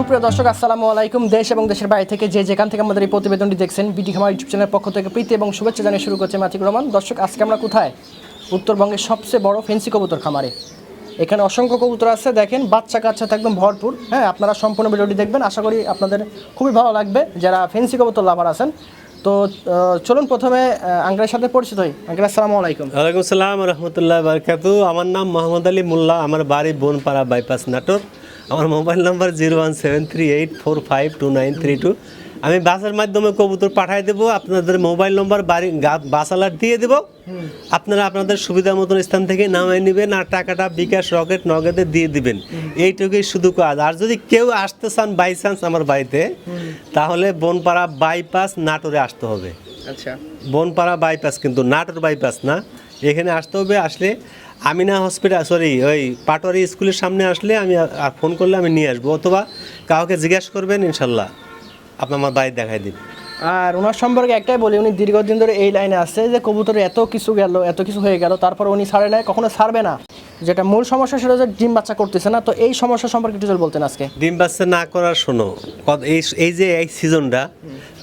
সুপ্রিয় দর্শক, আসসালামু আলাইকুম। দেশ এবং দেশের বাইরে থেকে যে যেখান থেকে আমাদের এই প্রতিবেদনটি দেখছেন বিটি খামার ইউটিউব চ্যানেলের পক্ষ থেকে প্রীতি এবং শুভেচ্ছা জানিয়ে শুরু করছে মাতিক রহমান। দর্শক, আজকে আমরা কোথায়? উত্তরবঙ্গের সবচেয়ে বড় ফেন্সি কবুতর খামারে। এখানে অসংখ্য কবুতর আছে, দেখেন, বাচ্চা কাচ্চা একদম ভরপুর। হ্যাঁ আপনারা সম্পূর্ণ ভিডিওটি দেখবেন, আশা করি আপনাদের খুবই ভালো লাগবে, যারা ফেন্সি কবুতর লাভার আছেন। তো চলুন প্রথমে আঙ্কেলের সাথে পরিচিত হই। আঙ্কেল আসসালামু আলাইকুম। ওয়ালাইকুম সালাম রহমতুল্লাহ বারকাতু আমার নাম মোহাম্মদ আলী মোল্লা, আমার বাড়ি বোনপাড়া বাইপাস নাটোর। আমার mobile number zero one seven three eight four five two nine three two. আমি বাসের মাধ্যমে কবুতর পাঠিয়ে দেবো আপনাদের মোবাইল নম্বর বাড়ি বাসালার দিয়ে দেবো। আপনারা আপনাদের সুবিধা মতন স্থান থেকে নামাই নেবেন আর টাকাটা বিকাশ রকেট নগদে দিয়ে দিবেন। এইটুকুই শুধু কাজ। আর যদি কেউ আসতে চান বাই চান্স আমার বাড়িতে তাহলে বনপাড়া বাইপাস নাটোরে আসতে হবে। আচ্ছা। বনপাড়া বাইপাস কিন্তু নাটোর বাইপাস না। এখানে আসতে হবে আসলে আমিনা হসপিটাল সরি ওই পাটোয়ারি স্কুলের সামনে আসলে আমি আর ফোন করলে আমি নিয়ে আসব। অথবা কাউকে জিজ্ঞাসা করবেন ইনশাল্লাহ আপনি আমার বাড়ি দেখাই দিন আর ওনার সম্পর্কে একটাই বলি উনি দীর্ঘদিন ধরে এই লাইনে আছে যে কবুতরে এত কিছু গেল এত কিছু হয়ে গেল তারপর উনি ছাড়ে নাই কখনো ছাড়বে না। যেটা মূল সমস্যা সেটা হচ্ছে ডিম বাচ্চা করতেছে না। তো এই সমস্যা সম্পর্কে যদি বলতেন আজকে। ডিম বাচ্চা না করার শোনো এই এই যে এই সিজনটা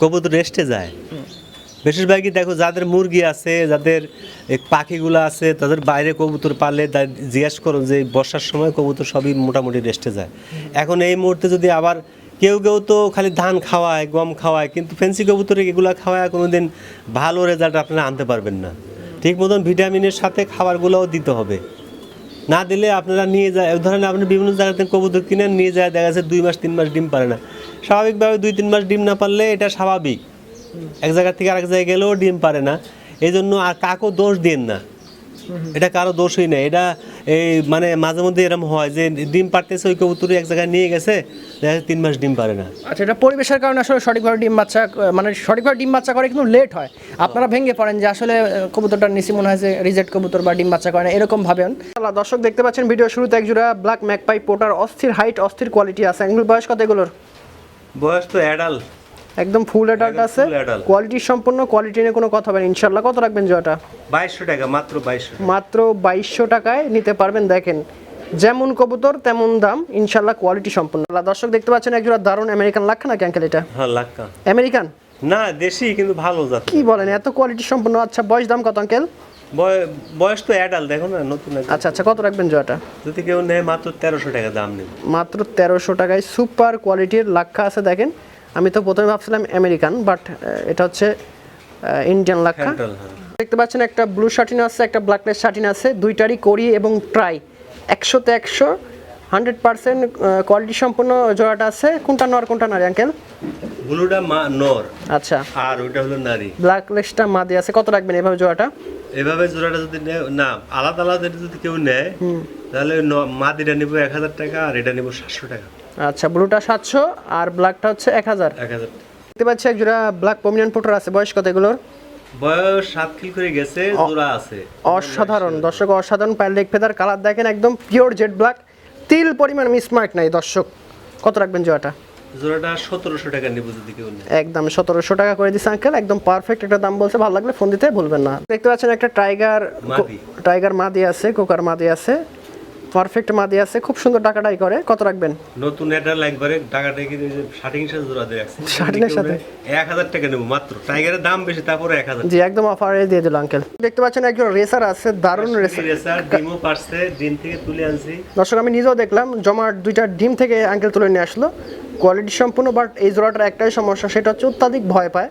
কবুতর রেস্টে যায়। বেশিরভাগই দেখো যাদের মুরগি আছে, যাদের পাখিগুলো আছে, তাদের বাইরে কবুতর পালে জিজ্ঞেস করো যে বর্ষার সময় কবুতর সবই মোটামুটি রেস্টে যায়। এখন এই মুহূর্তে যদি আবার কেউ কেউ তো খালি ধান খাওয়ায়, গম খাওয়ায়, কিন্তু ফেন্সি কবুতরে এগুলো খাওয়ায় কোনোদিন ভালো রেজাল্ট আপনারা আনতে পারবেন না। ঠিক মতন ভিটামিনের সাথে খাবারগুলোও দিতে হবে। না দিলে আপনারা নিয়ে যায় এক ধরনের আপনি বিভিন্ন জায়গাতে কবুতর কিনে নিয়ে যায়, দেখা যাচ্ছে দুই মাস, তিন মাস ডিম পারে না। স্বাভাবিকভাবে দুই, তিন মাস ডিম না পারলে এটা স্বাভাবিক। এক জায়গা থেকে আরেক জায়গায় গেলেও ডিম পারে না। এই জন্য আর কাকেও দোষ দিন না। এটা কারও দোষই নেই। এটা এই মানে মাঝে মধ্যে এরকম হয় যে ডিম পারতেছে ওই কবুতর এক জায়গায় নিয়ে গেছে দেখা তিন মাস ডিম পারে না। আচ্ছা এটা পরিবেশের কারণে আসলে সঠিকভাবে ডিম বাচ্চা মানে সঠিকভাবে ডিম বাচ্চা করে কিন্তু লেট হয়। আপনারা ভেঙে পড়েন যে আসলে কবুতরটা নিচে মনে হয় যে রিজেক্ট কবুতর বা ডিম বাচ্চা করে না এরকম ভাবেন। আল্লাহ, দর্শক দেখতে পাচ্ছেন ভিডিও শুরুতে একজোড়া ব্ল্যাক ম্যাকপাই পোটার অস্থির হাইট অস্থির কোয়ালিটি আছে। এগুলোর বয়স কত এগুলোর? বয়স তো অ্যাডাল একদম ফুল অ্যাডাল্ট আছে। কোয়ালিটি সম্পূর্ণ কোয়ালিটি নিয়ে কোনো কথা বলেন। ইনশাল্লাহ কত রাখবেন জয়টা? বাইশশো টাকা মাত্র বাইশশো মাত্র বাইশশো টাকায় নিতে পারবেন দেখেন। যেমন কবুতর তেমন দাম। ইনশাল্লাহ কোয়ালিটি সম্পূর্ণ। দর্শক দেখতে পাচ্ছেন একজোড়া দারুণ আমেরিকান লাখ নাকি আঙ্কেল এটা? হ্যাঁ লাক্কা। আমেরিকান না দেশি কিন্তু ভালো জাত। কি বলেন এত কোয়ালিটি সম্পূর্ণ। আচ্ছা বয়স দাম কত আঙ্কেল বয়- বয়স তো অ্যাডাল দেখো না নতুন। আচ্ছা আচ্ছা কত রাখবেন জয়টা? যদি কেউ নেয় মাত্র তেরোশো টাকা দাম নেবে মাত্র তেরোশো টাকায় সুপার কোয়ালিটির লাক্ষা আছে দেখেন। আমি তো প্রথমে ভাবছিলাম আমেরিকান বাট এটা হচ্ছে ইন্ডিয়ান লাক্ষা হ্যাঁ। দেখতে পাচ্ছেন একটা ব্লু শার্টিন আছে একটা ব্ল্যাকলেস শার্টিন আছে দুইটারই করি এবং ট্রাই একশোতে একশো হান্ড্রেড পার্সেন্ট কোয়ালিটি সম্পন্ন জোড়াটা আছে। কোনটা নর কোনটা নারী আঙ্কেল ব্লুটা মা নর। আচ্ছা। আর ওইটা হলো নারী। ব্ল্যাকলেসটা মাদি আছে। কত রাখবেন এভাবে জোড়াটা? এভাবে জোড়াটা যদি না আলাদা আলাদা যদি কেউ নেয় তাহলে মাদিটা নিবো এক হাজার টাকা আর এটা নিব সাতশো টাকা। আচ্ছা ব্লুটা সাতশো আর ব্ল্যাকটা হচ্ছে এক হাজার। এক হাজার দেখতে পাচ্ছি এক জোড়া ব্ল্যাক পমিনান পোটার আছে। বয়স কত এগুলোর? বয়স সাত কিল করে গেছে জোড়া আছে। অসাধারণ। দর্শক অসাধারণ পায়ের লেগ ফেদার কালার দেখেন একদম পিওর জেড ব্ল্যাক তিল পরিমাণ মিসমার্ক নাই দর্শক। কত রাখবেন জোড়াটা? সতেরোশো টাকা নিবো যদি কেউ একদম সতেরোশো টাকা করে দিচ্ছে আঙ্কেল একদম পারফেক্ট একটা দাম বলছে। ভালো লাগলে ফোন দিতে ভুলবেন না। দেখতে পাচ্ছেন একটা টাইগার। টাইগার মাদি আছে কোকার মাদি আছে। পারফেক্ট মাদি আছে খুব সুন্দর টাকাটাই করে। কত রাখবেন? নতুন এটা একবারে টাকাটা কি শার্টিং সাথে জোড়া দিয়ে রাখছি? Shirting এর সাথে? এক হাজার টাকা নেব মাত্র। টাইগারের দাম বেশি তারপরে এক হাজার জি একদম অফারে দিয়ে দিল আঙ্কেল দেখতে পাচ্ছেন একজন রেসার আছে দারুণ রেসার রেসার ডিমও পারছে ডিম থেকে তুলে আনছি। দর্শক আমি নিজেও দেখলাম জমার দুইটা ডিম থেকে আঙ্কেল তুলে নিয়ে আসলো। কোয়ালিটি সম্পূর্ণ বাট এই জোড়াটার একটাই সমস্যা সেটা হচ্ছে অত্যাধিক ভয় পায়।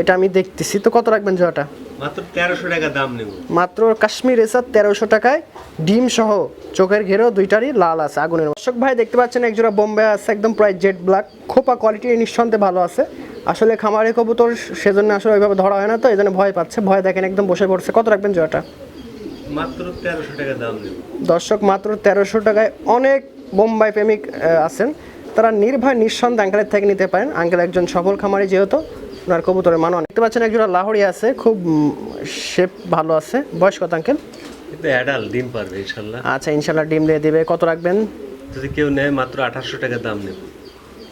এটা আমি দেখতেছি। তো কত রাখবেন জোড়াটা? মাত্র তেরোশো টাকা দাম নেব। মাত্র কাশ্মীর রেসার তেরোশো টাকায় ডিম সহ চোখের ঘেরেও দুইটারই লাল আছে আগুনের দর্শক ভাই দেখতে পাচ্ছেন একজোড়া বোম্বে আছে একদম প্রায় জেড ব্ল্যাক খোপা কোয়ালিটি নিঃসন্দেহে ভালো আছে। আসলে খামারে কবুতর সেজন্য আসলে ওইভাবে ধরা হয় না তো এই জন্য ভয় পাচ্ছে। ভয় দেখেন একদম বসে পড়ছে। কত রাখবেন জোড়াটা? মাত্র তেরোশো টাকা দাম দর্শক মাত্র তেরোশো টাকায় অনেক বোম্বাই প্রেমিক আছেন। তারা নির্ভয় নিঃসন্দেহে আঙ্কেলের থেকে নিতে পারেন। আঙ্কেল একজন সফল খামারি যেহেতু ওনার কবুতরের মান অনেক। দেখতে পাচ্ছেন একজন লাহড়ি আছে খুব শেপ ভালো আছে। বয়স কত আঙ্কেল কিন্তু অ্যাডাল ডিম পারবে ইনশাল্লাহ। আচ্ছা ইনশাল্লাহ ডিম দিয়ে দিবে। কত রাখবেন? যদি কেউ নেয় মাত্র আঠাশশো টাকা দাম নেব।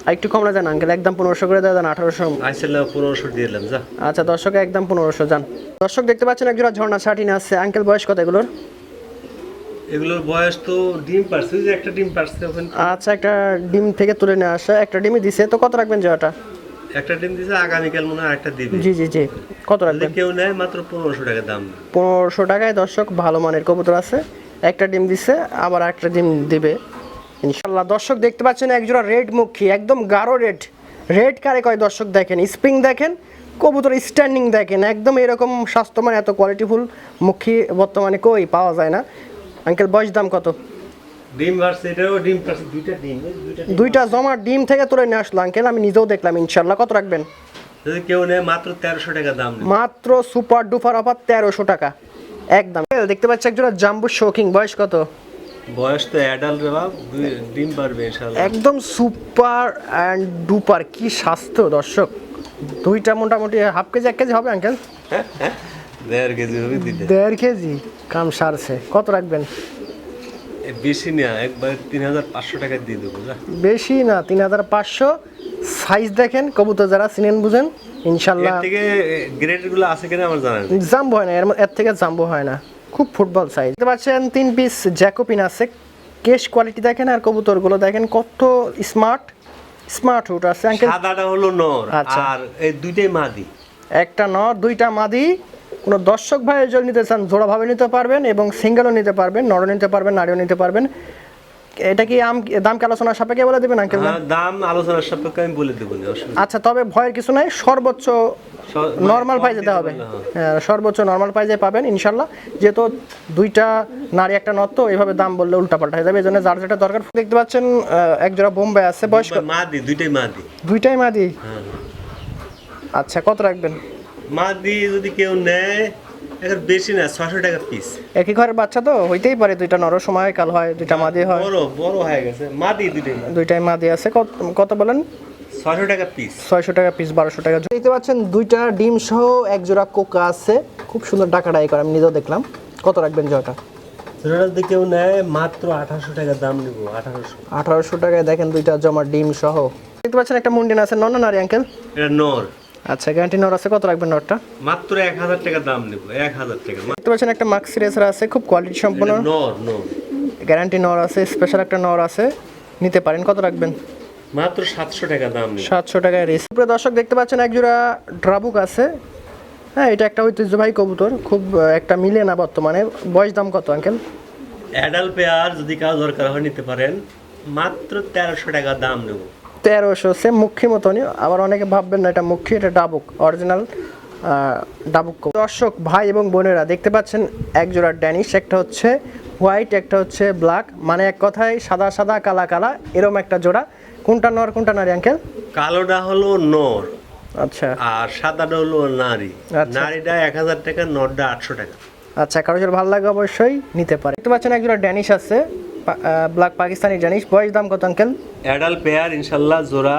আর একটু কম না যান আঙ্কেল একদম পনেরোশো করে দেন আঠারোশো। আইসাল্লাহ পনেরোশো দিয়ে দিলাম যা। আচ্ছা দর্শক একদম পনেরোশো যান। দর্শক দেখতে পাচ্ছেন একজোড়া ঝর্ণা শার্টিন আছে। আঙ্কেল বয়স কত এগুলোর? এগুলোর বয়স তো ডিম পারছে যে একটা ডিম পারছে আচ্ছা একটা ডিম থেকে তুলে নিয়ে আসা একটা ডিমই দিছে। তো কত রাখবেন জোড়াটা? একটা ডিম দিছে আগামীকাল মনে হয় একটা দিবে। জি জি জি। কত রাখবেন? কেউ নেয় মাত্র পনেরোশো টাকা দাম। পনেরোশো টাকায় দর্শক ভালো মানের কবুতর আছে। একটা ডিম দিছে আবার একটা ডিম দিবে। ইনশাল্লাহ দর্শক দেখতে পাচ্ছেন একজোড়া রেড মুখী একদম গাঢ় রেড। রেড কারে কয় দর্শক দেখেন স্প্রিং দেখেন কবুতর স্ট্যান্ডিং দেখেন একদম এরকম স্বাস্থ্যমান এত কোয়ালিটিফুল মুখী বর্তমানে কই পাওয়া যায় না। আঙ্কেল বয়স দাম কত? ডিম পারছে এটাও ডিম পারছে দুইটা ডিম দুইটা ডিম। জমা ডিম থেকে তুলে নিয়ে আসলো আঙ্কেল আমি নিজেও দেখলাম ইনশাল্লাহ কত রাখবেন? যদি কেউ নেয় মাত্র তেরোশো টাকা দাম মাত্র সুপার ডুপার অফার তেরোশো টাকা। একদম। দেখতে পাচ্ছি একজোড়া জাম্বু শৌকিং বয়স কত? বয়স তো অ্যাডাল্ট রে বাপ ডিম পারবে ইনশাল্লাহ একদম সুপার অ্যান্ড ডুপার কি স্বাস্থ্য দর্শক। দুইটা মোটামুটি হাফ কেজি এক কেজি হবে আঙ্কেল? দেড় কেজি হবে দেড় কেজি কাম সারছে। কত রাখবেন? বেশি না একবার তিন হাজার পাঁচশো টাকা দিয়ে দেবো বেশি না তিন হাজার পাঁচশো। সাইজ দেখেন কবুতর যারা চিনেন বুঝেন। এর ইনশাল্লাহ থেকে আছে কিনা আমার জানা নেই। জাম্বো হয় না এর থেকে জাম্বো হয় না। খুব ফুটবল সাইজ দেখতে পাচ্ছেন তিন পিস জ্যাকোপিন আছে। কেশ কোয়ালিটি দেখেন আর কবুতরগুলো দেখেন কত স্মার্ট স্মার্ট হুট আছে। সাদাটা হলো নর আচ্ছা। আর এই দুইটাই মাদি। একটা নর দুইটা মাদি। কোনো দর্শক ভাইয়ের জন্য নিতে চান জোড়াভাবে নিতে পারবেন এবং সিঙ্গেলও নিতে পারবেন নরও নিতে পারবেন নারীও নিতে পারবেন। এটা কি আম দাম কি আলোচনা সাপেক্ষে বলে দেবেন আঙ্কেল হ্যাঁ, দাম আলোচনার সাপেক্ষে আমি বলে দেবো আচ্ছা তবে ভয়ের কিছু নাই সর্বোচ্চ নর্মাল কম প্রাইজে দিতে হবে হ্যাঁ। সর্বোচ্চ নর্মাল প্রাইজে পাবেন ইনশাল্লাহ যেহেতু দুইটা নারী একটা নর এইভাবে দাম বললে উল্টাপাল্টা হয়ে যাবে এই জন্য যার যেটা দরকার দেখতে পাচ্ছেন এক জোড়া বোম্বে আছে বয়স কত? মাদি দুইটাই মাদি। দুইটাই মাদি? হ্যাঁ। আচ্ছা কত রাখবেন? মাদি যদি কেউ নেয় এখন বেশি না ছশো টাকা পিস একই ঘরের বাচ্চা তো হইতেই পারে দুইটা নর সময় কাল হয় দুইটা মাদি হয়। বড় বড় হয়ে গেছে মাদি দুইটাই দুইটাই মাদি আছে কত কত বলেন? ছশো টাকা পিস ছয়শো টাকা পিস বারোশো টাকা। দেখতে পাচ্ছেন দুইটা ডিম সহ এক জোড়া কোকা আছে। খুব সুন্দর ডাকাডাই করে আমি নিজেও দেখলাম। কত রাখবেন জোড়াটা সেটা যদি কেউ নেয় মাত্র আঠারোশো টাকা দাম নেব আঠারোশো। আঠারোশো টাকায় দেখেন দুইটা জমা ডিম সহ। দেখতে পাচ্ছেন একটা মুন্ডিন আছে নন নারী আঙ্কেল এটা নর। আচ্ছা গ্যারান্টি নর আছে? কত রাখবেন নরটা মাত্র এক হাজার টাকা দাম নেব এক হাজার টাকা। দেখতে পাচ্ছেন একটা মাক্সি রেসার আছে খুব কোয়ালিটি সম্পন্ন। নর নর। গ্যারান্টি নর আছে স্পেশাল একটা নর আছে। নিতে পারেন কত রাখবেন? মাত্র সাতশো টাকা দাম সাতশো টাকায় রেস উপরে দর্শক দেখতে পাচ্ছেন এক জোড়া ড্রাবুক আছে। হ্যাঁ এটা একটা ঐতিহ্যবাহী কবুতর খুব একটা মিলে না বর্তমানে। বয়স দাম কত আঙ্কেল অ্যাডাল পেয়ার যদি কারও দরকার হয় নিতে পারেন। মাত্র তেরোশো টাকা দাম নেব। তেরোশো সেম মুখী মতনই। আবার অনেকে ভাববেন না এটা মুখী এটা ডাবুক অরিজিনাল ডাবুক দর্শক ভাই এবং বোনেরা দেখতে পাচ্ছেন এক জোড়া ড্যানিশ একটা হচ্ছে হোয়াইট একটা হচ্ছে ব্ল্যাক মানে এক কথায় সাদা সাদা কালা কালা এরম একটা জোড়া। কোনটা নর কোনটা নারী আঙ্কেল কালোটা হলো নর। আচ্ছা। আর সাদাটা হলো নারী। আচ্ছা। নারীটা এক হাজার টাকা নরটা আটশো টাকা। আচ্ছা কারও ভালো লাগে অবশ্যই নিতে পারে। দেখতে পাচ্ছেন এক জোড়া ড্যানিশ আছে। ব্ল্যাক পাকিস্তানি জানিস। বয়স দাম কত আঙ্কেল অ্যাডাল পেয়ার ইনশাল্লাহ জোড়া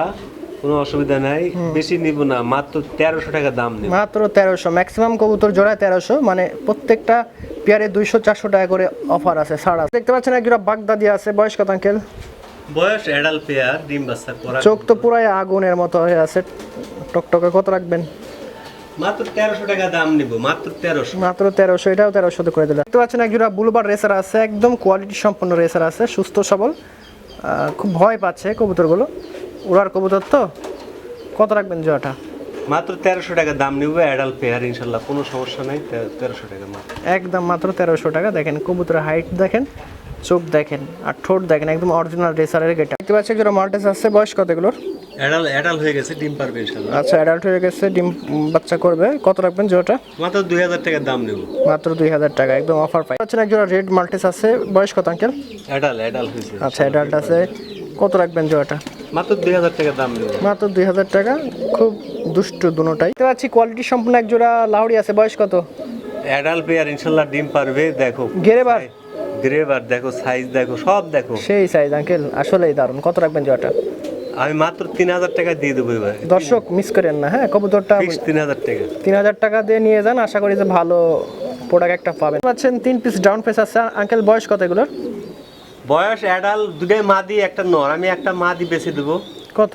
কোনো অসুবিধা নাই। বেশি নিব না মাত্র তেরোশো টাকা দাম নেব। মাত্র তেরোশো। ম্যাক্সিমাম কবুতর জোড়ায় তেরোশো মানে প্রত্যেকটা পেয়ারে দুইশো চারশো টাকা করে অফার আছে ছাড় আছে। দেখতে পাচ্ছেন একজোড়া বাগদাদি আছে। বয়স কত আঙ্কেল বয়স অ্যাডাল পেয়ার ডিম বাচ্চা করা চোখ তো পুরাই আগুনের মতো হয়ে আছে। টকটকে কত রাখবেন? মাত্র তেরোশো টাকা দাম নিব মাত্র তেরোশো। মাত্র তেরোশো এটাও তেরোশো করে দিলাম। দেখতে পাচ্ছেন একজোড়া বুলবার রেসার আছে একদম কোয়ালিটি সম্পন্ন রেসার আছে সুস্থ সবল। খুব ভয় পাচ্ছে কবুতরগুলো। উড়ার কবুতর তো? কত রাখবেন জোড়াটা? মাত্র তেরোশো টাকা দাম নিব অ্যাডাল পেয়ার ইনশাল্লাহ কোনো সমস্যা নাই তেরোশো টাকা মাত্র। একদম মাত্র তেরোশো টাকা। দেখেন কবুতরের হাইট দেখেন। চোখ দেখেন আর ঠোঁট দেখেন একদম অরিজিনাল রেসারের গেটা দেখতে পাচ্ছি একজোড়া মাল্টেস আছে বয়স কত এগুলোর? অ্যাডাল অ্যাডাল হয়ে গেছে ডিম পারবে ইনশাল্লাহ আচ্ছা অ্যাডাল্ট হয়ে গেছে ডিম বাচ্চা করবে। কত রাখবেন জোড়াটা মাত্র দুই হাজার টাকা দাম নেব। মাত্র দুই হাজার টাকা একদম অফার পাই আচ্ছা একজোড়া রেড মাল্টেস আছে বয়স কত আঙ্কেল অ্যাডাল অ্যাডাল হয়েছে। আচ্ছা অ্যাডাল্ট আছে। কত রাখবেন জোড়াটা মাত্র দুই হাজার টাকা দাম নেব। মাত্র দুই হাজার টাকা খুব দুষ্টু দুটাই। দেখতে পাচ্ছি কোয়ালিটি সম্পূর্ণ এক জোড়া লাউড়ি আছে বয়স কত? অ্যাডাল পেয়ার ইনশাল্লাহ ডিম পারবে দেখো। গেরেবার গ্রেভার দেখো সাইজ দেখো সব দেখো। সেই সাইজ আঙ্কেল আসলেই দারুণ। কত রাখবেন জোড়াটা আমি মাত্র তিন হাজার টাকা দিয়ে দেবো এবার। দর্শক মিস করেন না হ্যাঁ? কবুতরটা তিন হাজার টাকা। তিন হাজার টাকা দিয়ে নিয়ে যান আশা করি যে ভালো প্রোডাক্ট একটা পাবেন। পাচ্ছেন তিন পিস ডাউন পেস আছে আঙ্কেল বয়স কত এগুলোর? বয়স অ্যাডাল দুটাই মাদি একটা নর। আমি একটা মাদি বেছে দেবো। কত?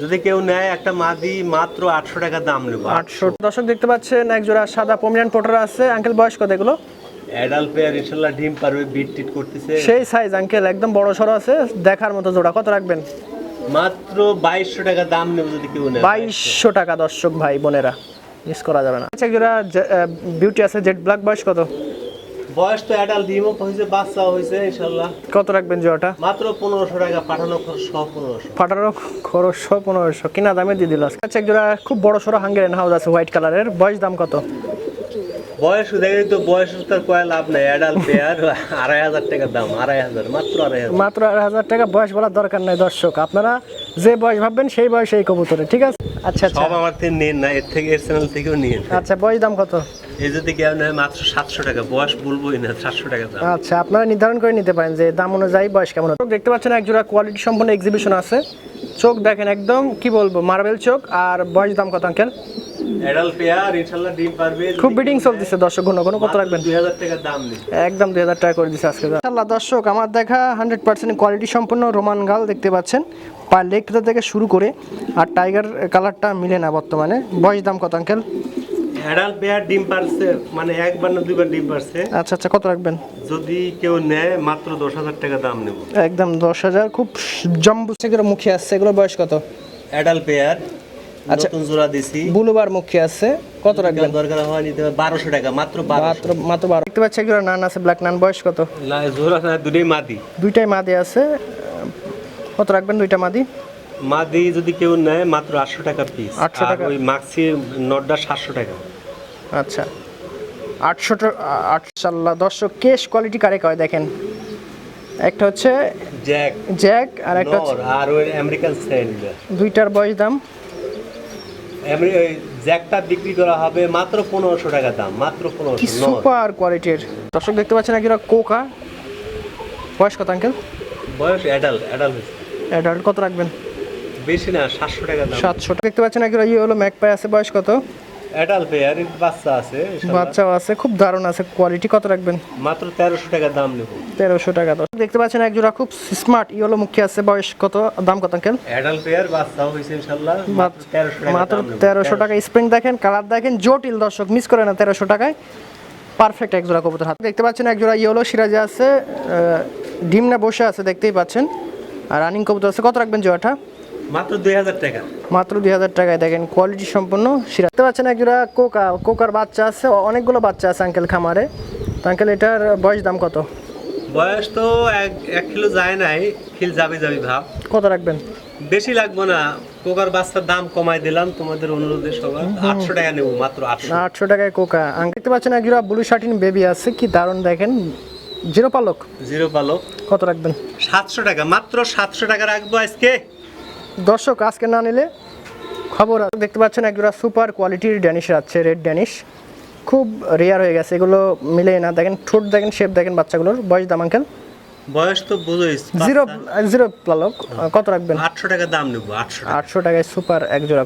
যদি কেউ নেয় একটা মাদি মাত্র আটশো টাকা দাম নেব। আটশো। দর্শক দেখতে পাচ্ছেন এক জোড়া সাদা পমিয়ান পোটার আছে। আঙ্কেল বয়স কত এগুলো? অ্যাডাল পেয়ার ইনশাল্লাহ ডিম পারবে বিট টিট করতেছে। সেই সাইজ আঙ্কেল একদম বড় সড়ো আছে দেখার মতো জোড়া। কত রাখবেন? মাত্র বাইশশো টাকা দাম নেবে যদি কেউ নেয়। বাইশশো টাকা দর্শক ভাই বোনেরা। মিস করা যাবে না। আচ্ছা জোড়া বিউটি আছে জেড ব্ল্যাক বয়স কত? বয়স তো অ্যাডাল ডিমও হয়েছে বাচ্চাও হয়েছে ইনশাল্লাহ। কত রাখবেন জোড়াটা? মাত্র পনেরোশো টাকা পাঠানো খরচ সহ পনেরোশো। ফাটানো খরচশো পনেরোশো। কিনা দামে দিয়ে দিল। আচ্ছা এক জোড়া খুব বড় সড়ো হাঙ্গেরিয়ান হাউস আছে হোয়াইট কালারের বয়স দাম কত? বয়স দেখে তো বয়স তার কয় লাভ নাই। অ্যাডাল পেয়ার আড়াই হাজার টাকা দাম আড়াই হাজার মাত্র আড়াই হাজার। মাত্র আড়াই হাজার টাকা বয়স বলার দরকার নাই দর্শক। আপনারা যে বয়স ভাববেন সেই বয়স এই কবুতরে ঠিক আছে? আচ্ছা আচ্ছা। সব আমার থেকে নিন না এর থেকে এর চ্যানেল থেকেও নিন আচ্ছা বয়স দাম কত? এই যদি কেউ নেয় মাত্র সাতশো টাকা। বয়স বলবোই না সাতশো টাকা দাম। আচ্ছা আপনারা নির্ধারণ করে নিতে পারেন যে দাম অনুযায়ী বয়স কেমন দেখতে পাচ্ছেন এক জোড়া কোয়ালিটি সম্পন্ন এক্সিবিশন আছে। চোখ দেখেন একদম কি বলব মার্বেল চোখ আর বয়স দাম কত আঙ্কেল অ্যাডাল পেয়ার ইনশাল্লাহ ডিম পারবে। খুব বিডিং চলতেছে দর্শক ঘন ঘন কত রাখবেন? টাকা দাম একদম করে আজকে। দর্শক আমার দেখা হান্ড্রেড পার্সেন্ট কোয়ালিটি সম্পন্ন রোমান গাল দেখতে পাচ্ছেন। পার থেকে শুরু করে আর টাইগার কালারটা মিলে না বর্তমানে। বয়স দাম কত আঙ্কেল পেয়ার ডিম পারছে মানে একবার না দুইবার ডিম পারছে। আচ্ছা আচ্ছা কত রাখবেন? যদি কেউ নেয় মাত্র দশ হাজার টাকা দাম নেব। একদম দশ হাজার খুব জম্বু সেগুলো মুখে আসছে। এগুলো বয়স কত? অ্যাডাল পেয়ার আচ্ছা। নতুন জোড়া দিছি। বুলুবার মুখে আছে। কত রাখবেন? দরকার হয় নিতে হবে বারোশো টাকা মাত্র বারোশো। মাত্র মাত্র বারো। দেখতে পাচ্ছি এগুলো নান আছে ব্ল্যাক নান। বয়স কত? না জোড়া না দুটোই মাদি। দুইটাই মাদি আছে। কত রাখবেন দুইটা মাদি? মাদি যদি কেউ নেয় মাত্র আটশো টাকা পিস 800 টাকা? ওই মাক্সি আচ্ছা। দর্শক কেশ কোয়ালিটি কারে কয় দেখেন? একটা হচ্ছে জ্যাক। জ্যাক আর একটা হচ্ছে আর ওই আমেরিকান স্যান্ড দুইটার বয়স দাম। জ্যাকটা বিক্রি করা হবে মাত্র পনেরোশো টাকা দাম মাত্র পনেরোশো সুপার কোয়ালিটির। দর্শক দেখতে পাচ্ছেন একজন কোকা। বয়স কত আঙ্কেল? বয়স অ্যাডাল্ট অ্যাডাল্ট অ্যাডাল্ট কত রাখবেন? বেশি না সাতশো টাকা সাতশো টাকা। দেখতে পাচ্ছেন একজন ইয়ে হলো ম্যাকপাই আছে বয়স কত? অ্যাডাল্ট পেয়ার বাচ্চা আছে বাচ্চাও আছে খুব দারুণ আছে কোয়ালিটি কত রাখবেন? মাত্র তেরোশো টাকা দাম নেব। তেরোশো টাকা দর্শক দেখতে পাচ্ছেন একজোড়া খুব স্মার্ট ইয়েলো মুখী আছে বয়স কত দাম কত আঙ্কেল? অ্যাডাল্ট পেয়ার বাচ্চাও হয়েছে ইনশাল্লাহ মাত্র তেরোশো টাকা স্প্রিং দেখেন কালার দেখেন জটিল দর্শক মিস করে না তেরোশো টাকায়। পারফেক্ট এক জোড়া কবুতর হাত। দেখতে পাচ্ছেন এক জোড়া ইয়েলো সিরাজে আছে ডিম না বসে আছে দেখতেই পাচ্ছেন। আর রানিং কবুতর আছে কত রাখবেন জোড়াটা? মাত্র দুই হাজার টাকা। মাত্র দুই হাজার টাকায় দেখেন কোয়ালিটি সম্পন্ন সিরাজ দেখতে পাচ্ছেন এক জোড়া কোকা কোকার বাচ্চা আছে অনেকগুলো বাচ্চা আছে আঙ্কেল খামারে। তো আঙ্কেল এটার বয়স দাম কত? বয়স তো এক এক কিলো যায় নাই কিল যাবে যাবে ভাব। কত রাখবেন? বেশি লাগবে না কোকার বাচ্চার দাম কমাই দিলাম তোমাদের অনুরোধে সবার। আটশো টাকা নেব মাত্র আটশো। আটশো টাকায় কোকা। আঙ্কেল দেখতে পাচ্ছেন এক জোড়া ব্লু শার্টিন বেবি আছে কি দারুণ দেখেন। জিরো পালক। জিরো পালক। কত রাখবেন? সাতশো টাকা মাত্র সাতশো টাকা রাখব আজকে। দর্শক আজকে না নিলে খবর। দেখতে পাচ্ছেন এক জোড়া সুপার কোয়ালিটির ড্যানিশ আছে রেড ড্যানিশ। খুব রেয়ার হয়ে গেছে এগুলো মিলে না দেখেন ঠোঁট দেখেন শেপ দেখেন বাচ্চাগুলোর বয়স দাম আঙ্কেল? বয়স তো বুঝোই জিরো জিরো পালক কত রাখবেন? আটশো টাকা দাম নেব আটশো টাকায় সুপার এক জোড়া